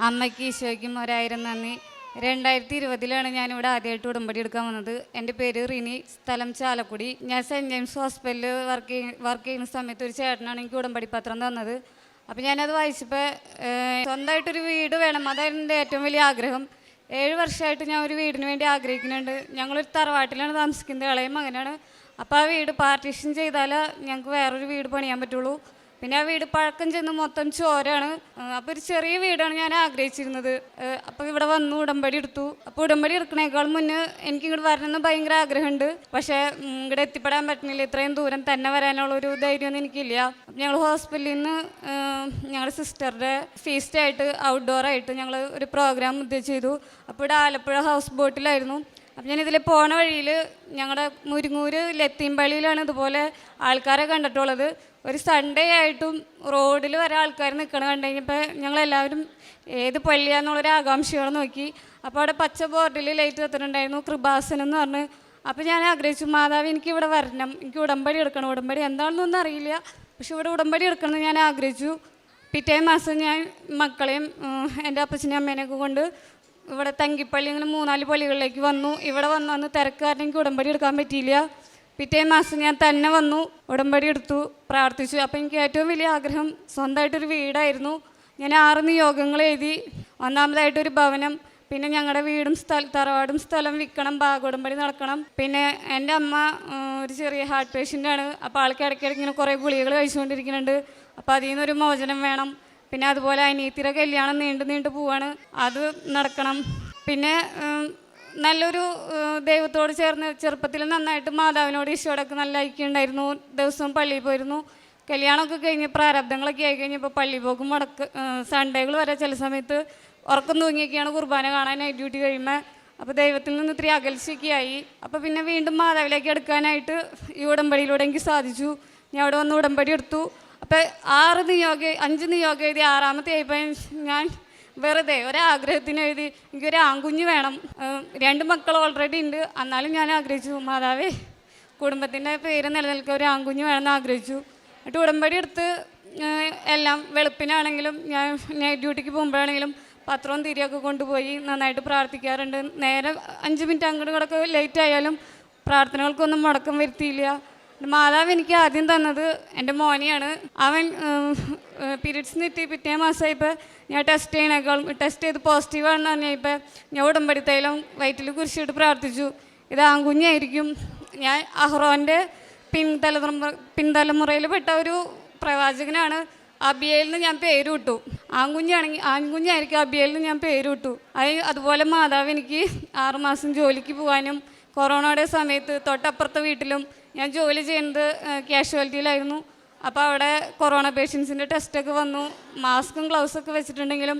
അമ്മയ്ക്ക് ഈശോയ്ക്കും ഒരായിരം നന്ദി. രണ്ടായിരത്തി ഇരുപതിലാണ് ഞാൻ ഇവിടെ ആദ്യമായിട്ട് ഉടമ്പടി എടുക്കാൻ വന്നത്. എന്റെ പേര് റിനി സ്ഥലം ചാലക്കുടി. ഞാൻ സെന്റ് ജെയിംസ് ഹോസ്പിറ്റലിൽ വർക്ക് ചെയ്യ വർക്ക് ചെയ്യുന്ന സമയത്ത് ഒരു ചേട്ടനാണ് എനിക്ക് ഉടമ്പടി പത്രം തന്നത്. അപ്പോൾ ഞാനത് വായിച്ചപ്പോൾ സ്വന്തമായിട്ടൊരു വീട് വേണം. അതായിരുന്നു എന്റെ ഏറ്റവും വലിയ ആഗ്രഹം. ഏഴ് വർഷമായിട്ട് ഞാൻ ഒരു വീടിന് വേണ്ടി ആഗ്രഹിക്കുന്നുണ്ട്. ഞങ്ങളൊരു തറവാട്ടിലാണ് താമസിക്കുന്നത് ഇളയ മകനാണ്. അപ്പോൾ ആ വീട് പാർട്ടീഷൻ ചെയ്താലേ ഞങ്ങൾക്ക് വേറൊരു വീട് പണിയാൻ പറ്റുള്ളൂ. പിന്നെ ആ വീട് പഴക്കം ചെന്ന് മൊത്തം ചോരാണ്. അപ്പോൾ ഒരു ചെറിയ വീടാണ് ഞാൻ ആഗ്രഹിച്ചിരുന്നത്. അപ്പോൾ ഇവിടെ വന്നു ഉടമ്പടി എടുത്തു. അപ്പോൾ ഉടമ്പടി എടുക്കണേക്കാൾ മുന്നേ എനിക്ക് ഇങ്ങോട്ട് വരണമെന്ന് ഭയങ്കര ആഗ്രഹമുണ്ട്. പക്ഷേ ഇങ്ങോട്ട് എത്തിപ്പെടാൻ പറ്റുന്നില്ല. ഇത്രയും ദൂരം തന്നെ വരാനുള്ള ഒരു ധൈര്യമൊന്നും എനിക്കില്ല. ഞങ്ങൾ ഹോസ്പിറ്റലിൽ നിന്ന് ഞങ്ങളുടെ സിസ്റ്ററുടെ ഫീസ്റ്റായിട്ട് ഔട്ട്ഡോർ ആയിട്ട് ഞങ്ങൾ ഒരു പ്രോഗ്രാം ഉദ്ദേശിച്ചു ചെയ്തു. അപ്പോൾ ഇവിടെ ആലപ്പുഴ ഹൗസ് ബോട്ടിലായിരുന്നു അപ്പം ഞാൻ ഇതിൽ പോണ വഴിയിൽ ഞങ്ങളുടെ മുരിങ്ങൂര് ലത്തീമ്പള്ളിയിലാണ് ഇതുപോലെ ആൾക്കാരെ കണ്ടിട്ടുള്ളത്. ഒരു സൺഡേ ആയിട്ടും റോഡിൽ വരെ ആൾക്കാർ നിൽക്കണ കണ്ടു കഴിഞ്ഞപ്പോൾ ഞങ്ങളെല്ലാവരും ഏത് പള്ളിയാന്നുള്ളൊരു ആകാംക്ഷയോടെ നോക്കി. അപ്പോൾ അവിടെ പച്ച ബോർഡിൽ ലൈറ്റ് കത്തിട്ടുണ്ടായിരുന്നു കൃപാസനം എന്ന് പറഞ്ഞ്. അപ്പോൾ ഞാൻ ആഗ്രഹിച്ചു മാതാവ് എനിക്ക് ഇവിടെ വരണം. എനിക്ക് ഉടമ്പടി എടുക്കണം. ഉടമ്പടി എന്താണെന്നൊന്നും അറിയില്ല. പക്ഷെ ഇവിടെ ഉടമ്പടി എടുക്കണമെന്ന് ഞാൻ ആഗ്രഹിച്ചു. പിറ്റേ മാസം ഞാൻ മക്കളെയും എന്റെ അപ്പച്ചനെയും അമ്മേനെയൊക്കെ കൊണ്ട് ഇവിടെ തങ്കിപ്പള്ളി ഇങ്ങനെ മൂന്നാൽ പള്ളികളിലേക്ക് വന്നു. ഇവിടെ വന്നു വന്ന് തിരക്കാരൻ എനിക്ക് ഉടമ്പടി എടുക്കാൻ പറ്റിയില്ല. പിറ്റേ മാസം ഞാൻ തന്നെ വന്നു ഉടമ്പടി എടുത്തു പ്രാർത്ഥിച്ചു. അപ്പോൾ എനിക്ക് ഏറ്റവും വലിയ ആഗ്രഹം സ്വന്തമായിട്ടൊരു വീടായിരുന്നു. ഞാൻ ആറ് നിയോഗങ്ങൾ എഴുതി. ഒന്നാമതായിട്ടൊരു ഭവനം പിന്നെ ഞങ്ങളുടെ വീടും സ്ഥല തറവാടും സ്ഥലം വിൽക്കണം ഭാഗോടമ്പടി നടക്കണം. പിന്നെ എന്റെ അമ്മ ഒരു ചെറിയ ഹാർട്ട് പേഷ്യന്റ് ആണ്. അപ്പോൾ ആൾക്ക് ഇടയ്ക്കിടയ്ക്ക് ഇങ്ങനെ കുറേ ഗുളികൾ കഴിച്ചുകൊണ്ടിരിക്കുന്നുണ്ട്. അപ്പോൾ അതിൽ നിന്നൊരു മോചനം വേണം. പിന്നെ അതുപോലെ അനിയത്തിയുടെ കല്യാണം നീണ്ടു നീണ്ടു പോവാണ്. അത് നടക്കണം. പിന്നെ നല്ലൊരു ദൈവത്തോട് ചേർന്ന് ചെറുപ്പത്തിൽ നന്നായിട്ട് മാതാവിനോട് ഈശോടൊക്കെ നല്ല ഐക്യമുണ്ടായിരുന്നു ദിവസവും പള്ളിയിൽ പോയിരുന്നു. കല്യാണമൊക്കെ കഴിഞ്ഞ് പ്രാരബ്ധങ്ങളൊക്കെ ആയി കഴിഞ്ഞപ്പോൾ പള്ളി പോകും മുടക്ക് സൺഡേകൾ വരെ ചില സമയത്ത് ഉറക്കം തൂങ്ങിയൊക്കെയാണ് കുർബാന കാണാൻ നൈറ്റ് ഡ്യൂട്ടി കഴിയുമ്പോൾ അപ്പോൾ ദൈവത്തിൽ നിന്ന് ഇത്തിരി അകൽച്ചയൊക്കെ ആയി. അപ്പോൾ പിന്നെ വീണ്ടും മാതാവിലേക്ക് എടുക്കാനായിട്ട് ഈ ഉടമ്പടിയിലൂടെ എനിക്ക് സാധിച്ചു. ഞാൻ അവിടെ വന്ന് ഉടമ്പടി എടുത്തു. ആറ് നിയോഗ അഞ്ച് നിയോഗം എഴുതി ആറാമത്തെ ആയപ്പോൾ ഞാൻ വെറുതെ ഒരാഗ്രഹത്തിന് എഴുതി എനിക്കൊരു ആൺകുഞ്ഞ് വേണം. രണ്ട് മക്കൾ ഓൾറെഡി ഉണ്ട്. എന്നാലും ഞാൻ ആഗ്രഹിച്ചു. മാതാവേ കുടുംബത്തിന്റെ പേര് നിലനിൽക്കുക ഒരു ആൺകുഞ്ഞ് വേണമെന്ന് ആഗ്രഹിച്ചു. എന്നിട്ട് ഉടമ്പടി എടുത്ത് എല്ലാം വെളുപ്പിനാണെങ്കിലും ഞാൻ നൈറ്റ് ഡ്യൂട്ടിക്ക് പോകുമ്പോഴാണെങ്കിലും പത്രവും തിരിയൊക്കെ കൊണ്ടുപോയി നന്നായിട്ട് പ്രാർത്ഥിക്കാറുണ്ട്. നേരെ അഞ്ച് മിനിറ്റ് അങ്ങോട്ട് കിടക്ക് ലേറ്റ് ആയാലും പ്രാർത്ഥനകൾക്കൊന്നും മുടക്കം വരുത്തിയില്ല. മാതാവ് എനിക്ക് ആദ്യം തന്നത് എന്റെ മോനെയാണ്. അവൻ പീരീഡ്സ് നിട്ടി. പിറ്റേ മാസമായപ്പോൾ ഞാൻ ടെസ്റ്റ് ചെയ്യണേക്കാൾ ടെസ്റ്റ് ചെയ്ത് പോസിറ്റീവ് ആണെന്ന് പറഞ്ഞപ്പോൾ ഞാൻ ഉടമ്പടി തൈലം വയറ്റിൽ കുരിശിട്ട് പ്രാർത്ഥിച്ചു. ഇത് ആൺകുഞ്ഞായിരിക്കും. ഞാൻ അഹ്റോന്റെ പിൻതലമുറ പിൻതലമുറയിൽ പെട്ട ഒരു പ്രവാചകനാണ് അബിയയിൽ നിന്ന് ഞാൻ പേര് വിട്ടു. ആൺകുഞ്ഞാണെങ്കിൽ ആൺകുഞ്ഞായിരിക്കും അബിയയിൽ നിന്ന് ഞാൻ പേര് വിട്ടു. അത് അതുപോലെ മാതാവ് എനിക്ക് ആറുമാസം ജോലിക്ക് പോകാനും കൊറോണയുടെ സമയത്ത് തൊട്ടപ്പുറത്തെ വീട്ടിലും ഞാൻ ജോലി ചെയ്യുന്നത് കാഷ്വാലിറ്റിയിലായിരുന്നു അപ്പോൾ അവിടെ കൊറോണ പേഷ്യൻസിന്റെ ടെസ്റ്റൊക്കെ വന്നു. മാസ്കും ഗ്ലൗസൊക്കെ വെച്ചിട്ടുണ്ടെങ്കിലും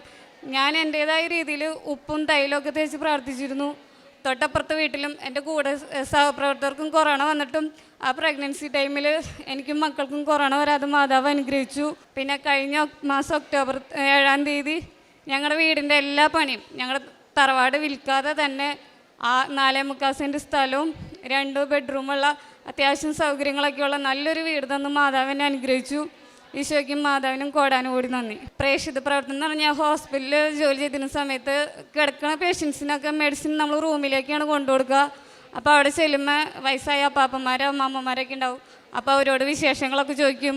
ഞാൻ എന്റേതായ രീതിയിൽ ഉപ്പും തൈലൊക്കെ തേച്ച് പ്രാർത്ഥിച്ചിരുന്നു. തൊട്ടപ്പുറത്തെ വീട്ടിലും എന്റെ കൂടെ സഹപ്രവർത്തകർക്കും കൊറോണ വന്നിട്ടും ആ പ്രഗ്നൻസി ടൈമിൽ എനിക്കും മക്കൾക്കും കൊറോണ വരാതെ മാതാവ് അനുഗ്രഹിച്ചു. പിന്നെ കഴിഞ്ഞ മാസം ഒക്ടോബർ ഏഴാം തീയതി ഞങ്ങളുടെ വീടിന്റെ എല്ലാ പണിയും ഞങ്ങളുടെ തറവാട് വിൽക്കാതെ തന്നെ ആ നാലേ മുക്കാൽ സെന്റ് സ്ഥലവും രണ്ട് ബെഡ്റൂമുള്ള അത്യാവശ്യം സൗകര്യങ്ങളൊക്കെയുള്ള നല്ലൊരു വീട് തന്ന് മാതാവിനെ അനുഗ്രഹിച്ചു. ഈശോയ്ക്കും മാതാവിനും കോടാനും കൂടി നന്ദി. പ്രേക്ഷിത പ്രവർത്തനം എന്ന് പറഞ്ഞാൽ ഹോസ്പിറ്റലിൽ ജോലി ചെയ്തിരുന്ന സമയത്ത് കിടക്കുന്ന പേഷ്യൻസിനൊക്കെ മെഡിസിൻ നമ്മൾ റൂമിലേക്കാണ് കൊണ്ടുകൊടുക്കുക. അപ്പോൾ അവിടെ ചെല്ലുമ്പോൾ വയസ്സായ അപ്പാപ്പന്മാരോ അമ്മാമ്മമാരൊക്കെ ഉണ്ടാവും. അപ്പോൾ അവരോട് വിശേഷങ്ങളൊക്കെ ചോദിക്കും.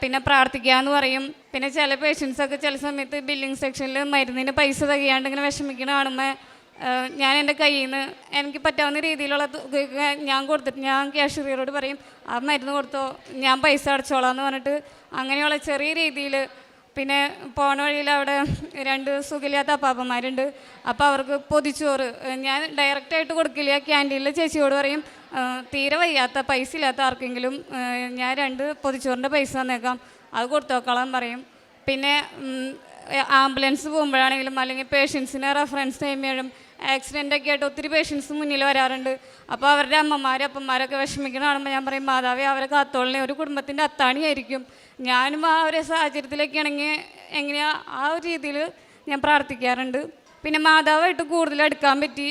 പിന്നെ പ്രാർത്ഥിക്കാന്ന് പറയും. പിന്നെ ചില പേഷ്യൻസൊക്കെ ചില സമയത്ത് ബില്ലിംഗ് സെക്ഷനിൽ മരുന്നിന് പൈസ തികയാണ്ട് ഇങ്ങനെ വിഷമിക്കണ കാണുമ്പോൾ ഞാൻ എന്റെ കയ്യിൽ നിന്ന് എനിക്ക് പറ്റാവുന്ന രീതിയിലുള്ള ഞാൻ കൊടുത്തിട്ട് ഞാൻ ക്യാഷ്യറിയറോട് പറയും ആ മരുന്ന് കൊടുത്തോ ഞാൻ പൈസ അടച്ചോളാം എന്ന് പറഞ്ഞിട്ട് അങ്ങനെയുള്ള ചെറിയ രീതിയിൽ പിന്നെ പോണ വഴിയിൽ അവിടെ രണ്ട് സുഖമില്ലാത്ത അപ്പാപ്പന്മാരുണ്ട്. അപ്പോൾ അവർക്ക് പൊതിച്ചോറ് ഞാൻ ഡയറക്റ്റായിട്ട് കൊടുക്കില്ല. ക്യാന്റീനിലെ ചേച്ചിയോട് പറയും തീരെ വയ്യാത്ത പൈസ ഇല്ലാത്ത ആർക്കെങ്കിലും ഞാൻ രണ്ട് പൊതിച്ചോറിന്റെ പൈസ തന്നേക്കാം അത് കൊടുത്തോക്കളാൻ പറയും. പിന്നെ ആംബുലൻസ് പോകുമ്പോഴാണെങ്കിലും അല്ലെങ്കിൽ പേഷ്യൻസിനെ റെഫറൻസ് ചെയ്യുമ്പോഴും ആക്സിഡന്റ് ഒക്കെ ആയിട്ട് ഒത്തിരി പേഷ്യൻസ് മുന്നിൽ വരാറുണ്ട്. അപ്പോൾ അവരുടെ അമ്മമാരും അപ്പന്മാരൊക്കെ വിഷമിക്കണം കാണുമ്പോൾ ഞാൻ പറയും മാതാവേ അവരെ കാത്തോളിനെ ഒരു കുടുംബത്തിന്റെ അത്താണിയായിരിക്കും. ഞാനും ആ ഒരു സാഹചര്യത്തിലൊക്കെ ആണെങ്കിൽ എങ്ങനെയാ ആ ഒരു രീതിയിൽ ഞാൻ പ്രാർത്ഥിക്കാറുണ്ട്. പിന്നെ മാതാവായിട്ട് കൂടുതൽ എടുക്കാൻ പറ്റി.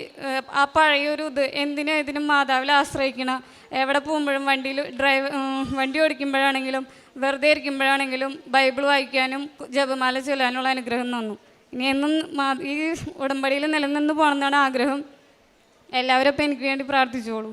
ആ പഴയൊരു ഇത് എന്തിനും ഇതിനും മാതാവിൽ ആശ്രയിക്കണം? എവിടെ പോകുമ്പോഴും വണ്ടിയിൽ ഡ്രൈവ് വണ്ടി ഓടിക്കുമ്പോഴാണെങ്കിലും വെറുതെ ഇരിക്കുമ്പോഴാണെങ്കിലും ബൈബിൾ വായിക്കാനും ജപമാല ചൊല്ലാനുള്ള അനുഗ്രഹം തന്നു. ഇനി എന്നും ഈ ഉടമ്പടിയിൽ നിലനിന്ന് പോകണമെന്നാണ് ആഗ്രഹം. എല്ലാവരും അപ്പം എനിക്ക് വേണ്ടി പ്രാർത്ഥിച്ചോളൂ.